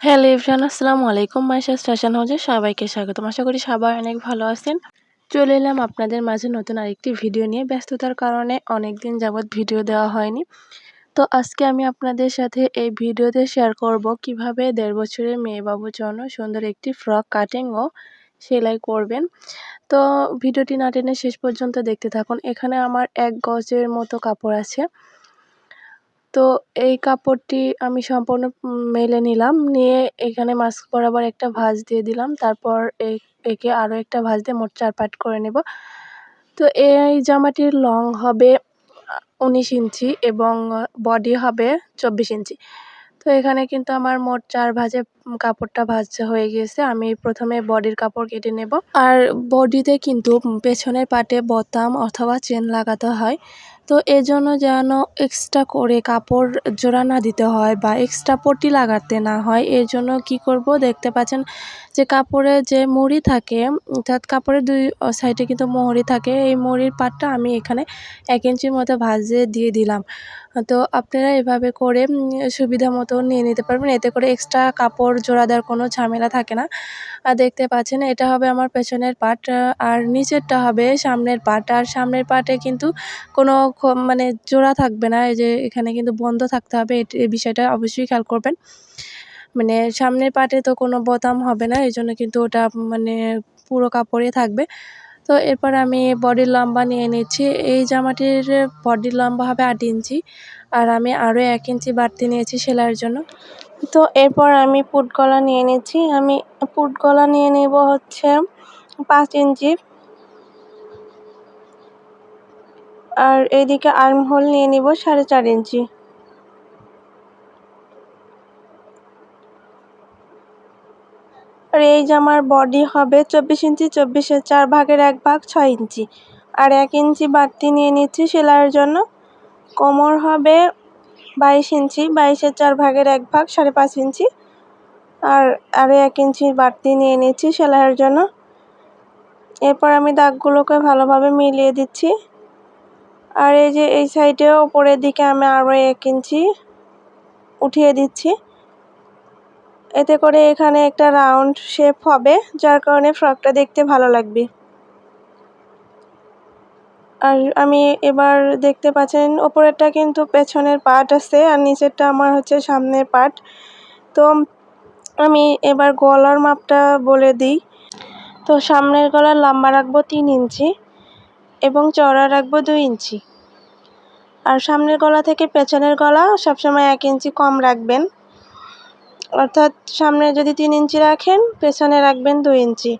Hello everyone, আসসালামু আলাইকুম Maisha's fashion হাউজে, সবাইকে স্বাগতম। আশা করি সবাই অনেক ভালো আছেন। চলে এলাম আপনাদের মাঝে নতুন আরেকটি ভিডিও নিয়ে। ব্যস্ততার কারণে অনেক দিন যাবৎ ভিডিও দেওয়া হয়নি। তো আজকে আমি আপনাদের সাথে এই ভিডিওতে শেয়ার করব কীভাবে দেড় বছরের মেয়ে বাবুর জন্য সুন্দর একটি ফ্রক কাটিং ও সেলাই করবেন। তো ভিডিওটি না টেনে শেষ পর্যন্ত দেখতে থাকুন। এখানে আমার এক গজের মতো কাপড় আছে। তো এই কাপড়টি আমি সম্পূর্ণ মেলে নিলাম। নিয়ে এখানে মাস্ক বরাবর একটা ভাঁজ দিয়ে দিলাম। তারপর একে আরও একটা ভাঁজ দিয়ে মোট চার পাট করে নেব। তো এই জামাটির লং হবে উনিশ ইঞ্চি এবং বডি হবে চব্বিশ ইঞ্চি। তো এখানে কিন্তু আমার মোট চার ভাজে কাপড়টা ভাজা হয়ে গিয়েছে আমি প্রথমে বডির কাপড় কেটে নেব। আর বডিতে কিন্তু পেছনের পাটে বোতাম অথবা চেন লাগাতে হয়। তো এজন্য যেন এক্সট্রা করে কাপড় জোড়া না দিতে হয় বা এক্সট্রা পটি লাগাতে না হয়, এর জন্য কি করব দেখতে পাচ্ছেন যে কাপড়ে যে মুড়ি থাকে, অর্থাৎ কাপড়ের দুই সাইডে কিন্তু মোহরি থাকে, এই মুড়ির পাটটা আমি এখানে এক ইঞ্চির মতো ভাজে দিয়ে দিলাম। তো আপনারা এভাবে করে সুবিধা মতো নিয়ে নিতে পারবেন, এতে করে এক্সট্রা কাপড় জোড়া দেওয়ার কোনো ঝামেলা থাকে না। আর দেখতে পাচ্ছেন, এটা হবে আমার পেছনের পাট আর নিচেরটা হবে সামনের পাট। আর সামনের পাটে কিন্তু কোনো মানে জোড়া থাকবে না, এই যে এখানে কিন্তু বন্ধ থাকতে হবে এই বিষয়টা অবশ্যই খেয়াল করবেন। মানে সামনের পাটে তো কোনো বোতাম হবে না, এই জন্য কিন্তু ওটা মানে পুরো কাপড়ে থাকবে। তো এরপর আমি বডির লম্বা নিয়ে নিচ্ছি। এই জামাটির বডির লম্বা হবে আট ইঞ্চি আর আমি আরও এক ইঞ্চি বাড়তি নিয়েছি সেলাইয়ের জন্য। তো এরপর আমি পুট গলা নিয়ে নিচ্ছি। আমি পুট গলা নিয়ে নেব হচ্ছে পাঁচ ইঞ্চি। আর এইদিকে আর্ম হোল নিয়ে নিব সাড়ে চার ইঞ্চি। আর এই জামার বডি হবে চব্বিশ ইঞ্চি, চব্বিশের চার ভাগের এক ভাগ ছয় ইঞ্চি। আর এক ইঞ্চি বাড়তি নিয়ে নিচ্ছি সেলাইয়ের জন্য। কোমর হবে বাইশ ইঞ্চি, বাইশের চার ভাগের এক ভাগ সাড়ে পাঁচ ইঞ্চি। আর, আরও এক ইঞ্চি বাড়তি নিয়ে নিচ্ছি সেলাইয়ের জন্য। এরপর আমি দাগগুলোকে ভালোভাবে মিলিয়ে দিচ্ছি। আর এই যে এই সাইডেও উপরের দিকে আমি আরও এক ইঞ্চি উঠিয়ে দিচ্ছি। এতে করে এখানে একটা রাউন্ড শেপ হবে, যার কারণে ফ্রকটা দেখতে ভালো লাগবে। আর আমি এবার দেখতে পাচ্ছেন, ওপরেরটা কিন্তু পেছনের পার্ট আছে আর নিচেরটা আমার হচ্ছে সামনের পার্ট। তো আমি এবার গলার মাপটা বলে দিই। তো সামনের গলার লম্বা রাখব তিন ইঞ্চি এবং চড়া রাখব দুই ইঞ্চি। আর সামনের গলা থেকে পেছনের গলা সবসময় এক ইঞ্চি কম রাখবেন। অর্থাৎ সামনে যদি তিন ইঞ্চি রাখেন, পেছনে রাখবেন দুই ইঞ্চি।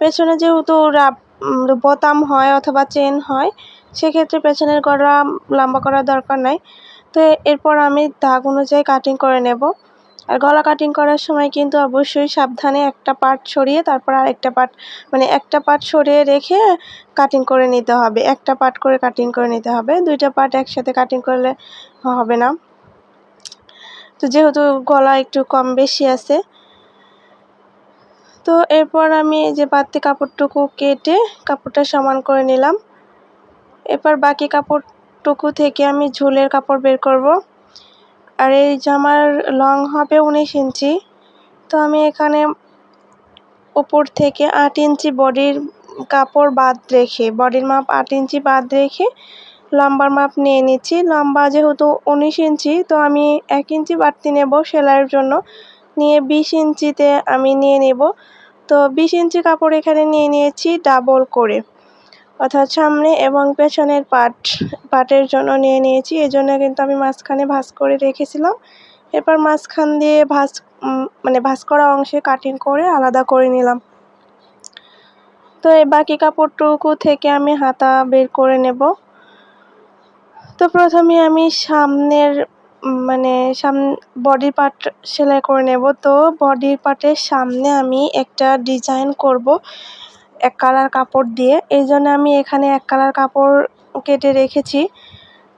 পেছনে যেহেতু বোতাম হয় অথবা চেন হয়, সেক্ষেত্রে পেছনের গলা লম্বা করার দরকার নাই। তো এরপর আমি দাগ অনুযায়ী কাটিং করে নেব। আর গলা কাটিং করার সময় কিন্তু অবশ্যই সাবধানে একটা পার্ট সরিয়ে তারপর আরেকটা পার্ট মানে একটা পার্ট সরিয়ে রেখে কাটিং করে নিতে হবে। একটা পার্ট করে কাটিং করে নিতে হবে। দুইটা পার্ট একসাথে কাটিং করলে হবে না। তো যেহেতু গলা একটু কম বেশি আছে, তো এরপর আমি যে বাড়তি কাপড়টুকু কেটে কাপড়টা সমান করে নিলাম। এরপর বাকি কাপড়টুকু থেকে আমি ঝুলের কাপড় বের করব। আর এই জামার লং হবে উনিশ ইঞ্চি, তো আমি এখানে উপর থেকে আট ইঞ্চি বডির কাপড় বাদ রেখে, বডির মাপ আট ইঞ্চি বাদ রেখে লম্বার মাপ নিয়ে নিচ্ছি। লম্বা যেহেতু উনিশ ইঞ্চি, তো আমি এক ইঞ্চি বাড়তি নেব সেলাইয়ের জন্য। নিয়ে বিশ ইঞ্চিতে আমি নিয়ে নেব। তো বিশ ইঞ্চি কাপড় এখানে নিয়ে নিয়েছি ডাবল করে। অর্থাৎ সামনে এবং পেছনের পাট, পাটের জন্য নিয়ে নিয়েছি। এই জন্য কিন্তু আমি মাঝখানে ভাঁজ করে রেখেছিলাম। এরপর মাঝখান দিয়ে ভাঁজ মানে ভাঁজ করা অংশে কাটিং করে আলাদা করে নিলাম। তো এই বাকি কাপড়টুকু থেকে আমি হাতা বের করে নেব। তো প্রথমে আমি সামনের মানে সাম বডি পার্ট সেলাই করে নেব। তো বডি পার্টের সামনে আমি একটা ডিজাইন করব এক কালার কাপড় দিয়ে। এই জন্য আমি এখানে এক কালার কাপড় কেটে রেখেছি।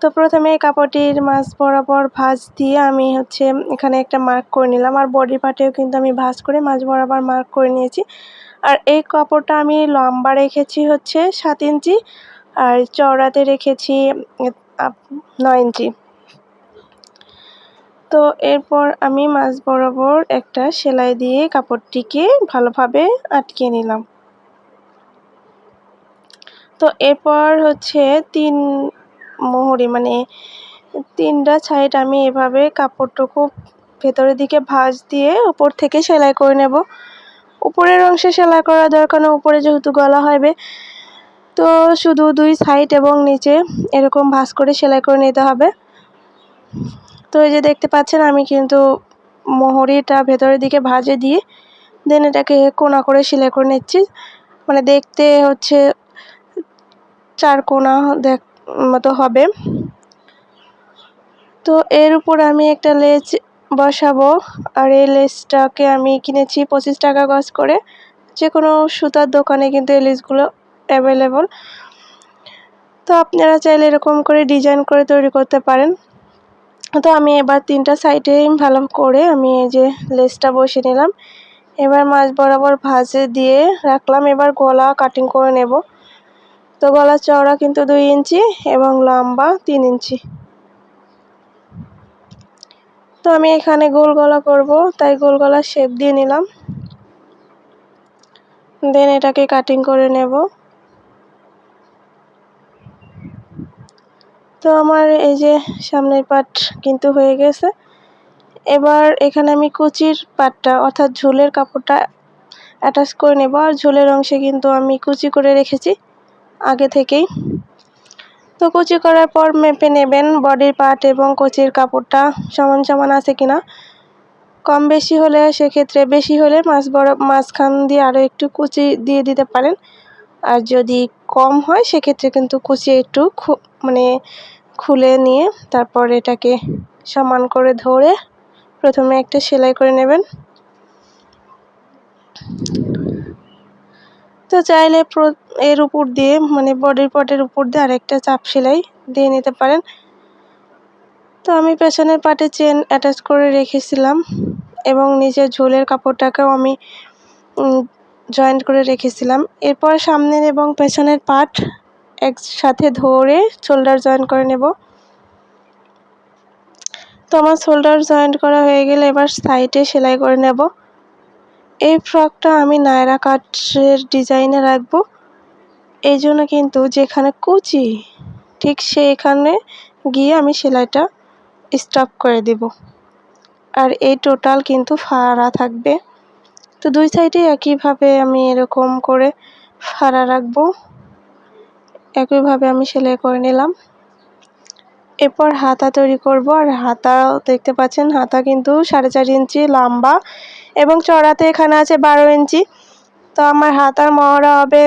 তো প্রথমে কাপড়টির মাছ বরাবর ভাঁজ দিয়ে আমি হচ্ছে এখানে একটা মার্ক করে নিলাম। আর বডি পার্টেও কিন্তু আমি ভাঁজ করে মাছ বরাবর মার্ক করে নিয়েছি। আর এই কাপড়টা আমি লম্বা রেখেছি হচ্ছে সাত ইঞ্চি। আর চওড়াতে রেখেছি নয় ইঞ্চি। তো এরপর আমি মাছ বরাবর একটা সেলাই দিয়ে কাপড়টিকে ভালোভাবে আটকে নিলাম। তো এরপর হচ্ছে তিন মোহরি মানে তিনটা সাইড আমি এভাবে কাপড়টুকু ভেতরের দিকে ভাঁজ দিয়ে উপর থেকে সেলাই করে নেব। উপরের অংশে সেলাই করা দরকার না উপরে যেহেতু গলা হবে তো শুধু দুই সাইড এবং নিচে এরকম ভাঁজ করে সেলাই করে নিতে হবে। তো এই যে দেখতে পাচ্ছেন, আমি কিন্তু মোহরিটা ভেতরের দিকে ভাজে দিয়ে দেন এটাকে কোনা করে সেলাই করে নিচ্ছি। মানে দেখতে হচ্ছে চার কোনা দেখ মতো হবে। তো এর উপর আমি একটা লেজ বসাবো আর এই লেসটাকে আমি কিনেছি পঁচিশ টাকা গজ করে। যে কোনো সুতার দোকানে কিন্তু এই লেসগুলো অ্যাভেলেবল তো আপনারা চাইলে এরকম করে ডিজাইন করে তৈরি করতে পারেন। তো আমি এবার তিনটা সাইডে ভালো করে আমি এই যে লেসটা বসিয়ে নিলাম। এবার মাছ বরাবর ভাজে দিয়ে রাখলাম। এবার গলা কাটিং করে নেব। তো গলা চওড়া কিন্তু দুই ইঞ্চি এবং লম্বা তিন ইঞ্চি। তো আমি এখানে গোল গলা করব, তাই গোল গলা শেপ দিয়ে নিলাম। দেন এটাকে কাটিং করে নেব। তো আমার এই যে সামনের পাট কিন্তু হয়ে গেছে। এবার এখানে আমি কুচির পাটটা অর্থাৎ ঝুলের কাপড়টা অ্যাটাচ করে নেব আর ঝোলের অংশে কিন্তু আমি কুচি করে রেখেছি আগে থেকেই। তো কুচি করার পর মেপে নেবেন বডির পার্ট এবং কুচির কাপড়টা সমান সমান আছে কিনা। কম বেশি হলে সেক্ষেত্রে বেশি হলে মাছ বড় মাঝখান দিয়ে আরও একটু কুচি দিয়ে দিতে পারেন। আর যদি কম হয়, সেক্ষেত্রে কিন্তু কুচিয়ে একটু মানে খুলে নিয়ে তারপর এটাকে সমান করে ধরে প্রথমে একটা সেলাই করে নেবেন। তো চাইলে এর উপর দিয়ে মানে বডির পটের উপর দিয়ে আরেকটা চাপ সেলাই দিয়ে নিতে পারেন। তো আমি পেছনের পাটে চেন অ্যাটাচ করে রেখেছিলাম এবং নিচের ঝোলের কাপড়টাকেও আমি জয়েন্ট করে রেখেছিলাম। এরপর সামনের এবং পেছনের পাট একসাথে ধরে শোল্ডার জয়েন করে নেব। তো আমার শোল্ডার জয়েন্ট করা হয়ে গেলে এবার সাইডে সেলাই করে নেব। এই ফ্রকটা আমি নায়রা কাটের ডিজাইনে রাখব। এই জন্য কিন্তু যেখানে কুচি, ঠিক সেইখানে গিয়ে আমি সেলাইটা স্টপ করে দেব। আর এই টোটাল কিন্তু ফাড়া থাকবে। তো দুই সাইডে একইভাবে আমি এরকম করে ফাড়া রাখব। একইভাবে আমি সেলাই করে নিলাম। এরপর হাতা তৈরি করব আর হাতা দেখতে পাচ্ছেন, হাতা কিন্তু সাড়ে চার ইঞ্চি লম্বা এবং চড়াতে এখানে আছে বারো ইঞ্চি। তো আমার হাতার মহড়া হবে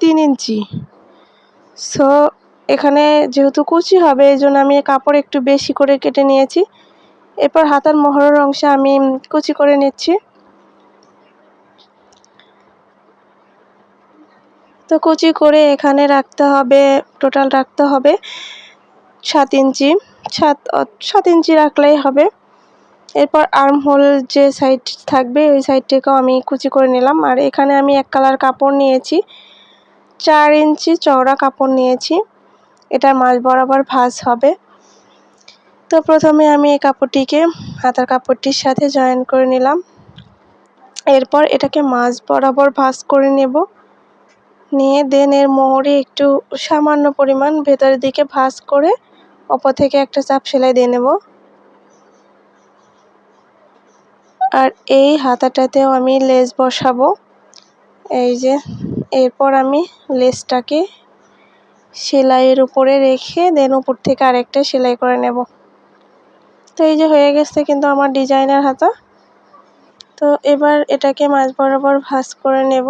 তিন ইঞ্চি। সো এখানে যেহেতু কুচি হবে, এই জন্য আমি কাপড় একটু বেশি করে কেটে নিয়েছি। এরপর হাতার মহড়ার অংশে আমি কুচি করে নিচ্ছি। তো কুচি করে এখানে রাখতে হবে টোটাল রাখতে হবে সাত ইঞ্চি। সাত সাত ইঞ্চি রাখলেই হবে। এরপর আর্ম হোল যে সাইড থাকবে, ওই সাইডটাকেও আমি কুচি করে নিলাম। আর এখানে আমি এক কালার কাপড় নিয়েছি। চার ইঞ্চি চওড়া কাপড় নিয়েছি। এটা মাছ বরাবর ভাঁজ হবে। তো প্রথমে আমি এই কাপড়টিকে হাতার কাপড়টির সাথে জয়েন করে নিলাম। এরপর এটাকে মাছ বরাবর ভাঁজ করে নেব। নিয়ে দেন এর মোহরে একটু সামান্য পরিমাণ ভেতরের দিকে ভাঁজ করে ওপর থেকে একটা চাপ সেলাই দিয়ে নেব। আর এই হাতাটাতেও আমি লেস বসাবো। এই যে, এরপর আমি লেসটাকে সেলাইয়ের উপরে রেখে দেন উপর থেকে আরেকটা সেলাই করে নেব। তো এই যে হয়ে গেছে কিন্তু আমার ডিজাইনার হাতা। তো এবার এটাকে মাছ বরাবর ভাঁজ করে নেব।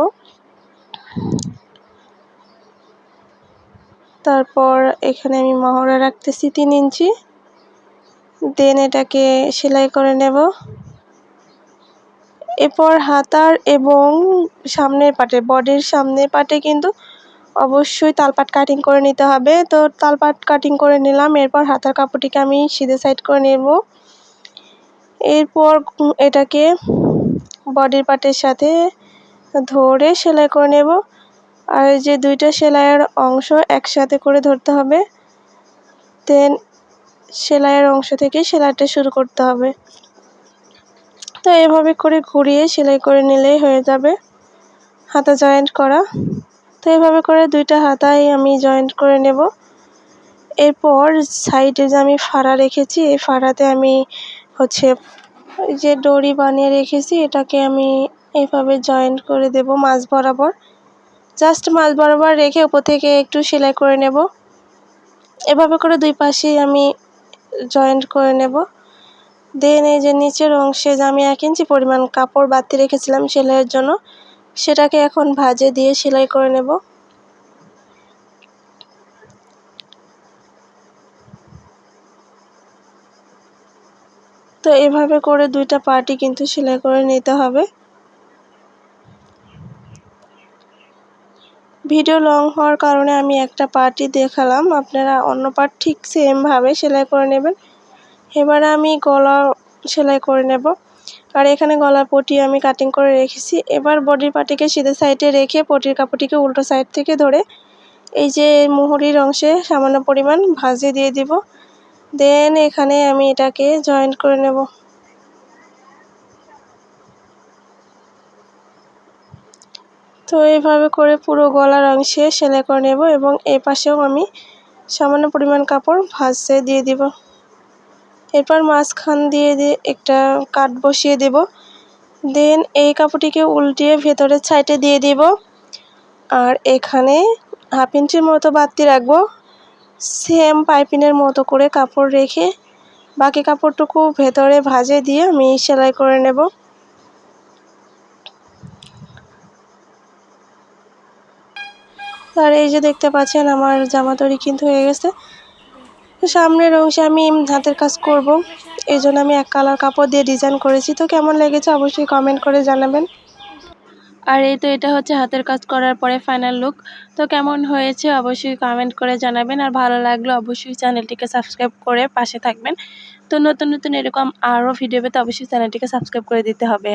তারপর এখানে আমি মহড়া রাখতেছি তিন ইঞ্চি। দেন এটাকে সেলাই করে নেব। এরপর হাতার এবং সামনের পাটে, বডির সামনের পাটে কিন্তু অবশ্যই তালপাট কাটিং করে নিতে হবে। তো তালপাট কাটিং করে নিলাম, এরপর হাতার কাপড়টিকে আমি সিধে সাইড করে নেব। এরপর এটাকে বডির পাটের সাথে ধরে সেলাই করে নেব। আর এই যে দুইটা সেলাইয়ের অংশ একসাথে করে ধরতে হবে দেন সেলাইয়ের অংশ থেকে সেলাইটা শুরু করতে হবে। তো এভাবে করে ঘুরিয়ে সেলাই করে নিলেই হয়ে যাবে, হাতা জয়েন্ট করা। তো এভাবে করে দুইটা হাতাই আমি জয়েন্ট করে নেব। এরপর সাইডে যে আমি ফাড়া রেখেছি, এই ফাড়াতে আমি হচ্ছে যে দড়ি বানিয়ে রেখেছি, এটাকে আমি এভাবে জয়েন্ট করে দেব মাছ বরাবর। জাস্ট মাছ বরাবর রেখে উপর থেকে একটু সেলাই করে নেব। এভাবে করে দুই পাশেই আমি জয়েন্ট করে নেব। দেন এই যে নিচের অংশে যে আমি এক ইঞ্চি পরিমাণ কাপড় বাতি রেখেছিলাম সেলাইয়ের জন্য, সেটাকে এখন ভাজে দিয়ে সেলাই করে নেব। তো এভাবে করে দুইটা পার্টি কিন্তু সেলাই করে নিতে হবে। ভিডিও লং হওয়ার কারণে আমি একটা পার্টই দেখালাম। আপনারা অন্য পার্ট ঠিক সেমভাবে সেলাই করে নেবেন। এবার আমি গলা সেলাই করে নেব। আর এখানে গলার পটি আমি কাটিং করে রেখেছি। এবার বডির পাটিকে সিধে সাইডে রেখে পটির কাপড়টিকে উল্টো সাইড থেকে ধরে এই যে মুহুরির অংশে সামান্য পরিমাণ ভাজে দিয়ে দিব। দেন এখানে আমি এটাকে জয়েন্ট করে নেব। তো এইভাবে করে পুরো গলার অংশে সেলাই করে নেব এবং এই পাশেও আমি সামান্য পরিমাণ কাপড় ভাজতে দিয়ে দিব। এরপর মাঝখান দিয়ে দিয়ে একটা কাট বসিয়ে দেব। দেন এই কাপড়টিকে উল্টিয়ে ভেতরের সাইডে দিয়ে দিব। আর এখানে হাফ ইঞ্চির মতো বাড়তি রাখব। সেম পাইপিনের মতো করে কাপড় রেখে বাকি কাপড়টুকু ভেতরে ভাজে দিয়ে আমি সেলাই করে নেব। আর এই যে দেখতে পাচ্ছেন, আমার জামা তৈরি কিন্তু হয়ে গেছে। সামনের অংশে আমি হাতের কাজ করব। এই জন্য আমি এক কালার কাপড় দিয়ে ডিজাইন করেছি। তো কেমন লেগেছে অবশ্যই কমেন্ট করে জানাবেন। আর এই তো এটা হচ্ছে হাতের কাজ করার পরে ফাইনাল লুক তো কেমন হয়েছে অবশ্যই কমেন্ট করে জানাবেন। আর ভালো লাগলে অবশ্যই চ্যানেলটিকে সাবস্ক্রাইব করে পাশে থাকবেন। তো নতুন নতুন এরকম আরও ভিডিও পেতে অবশ্যই চ্যানেলটিকে সাবস্ক্রাইব করে দিতে হবে।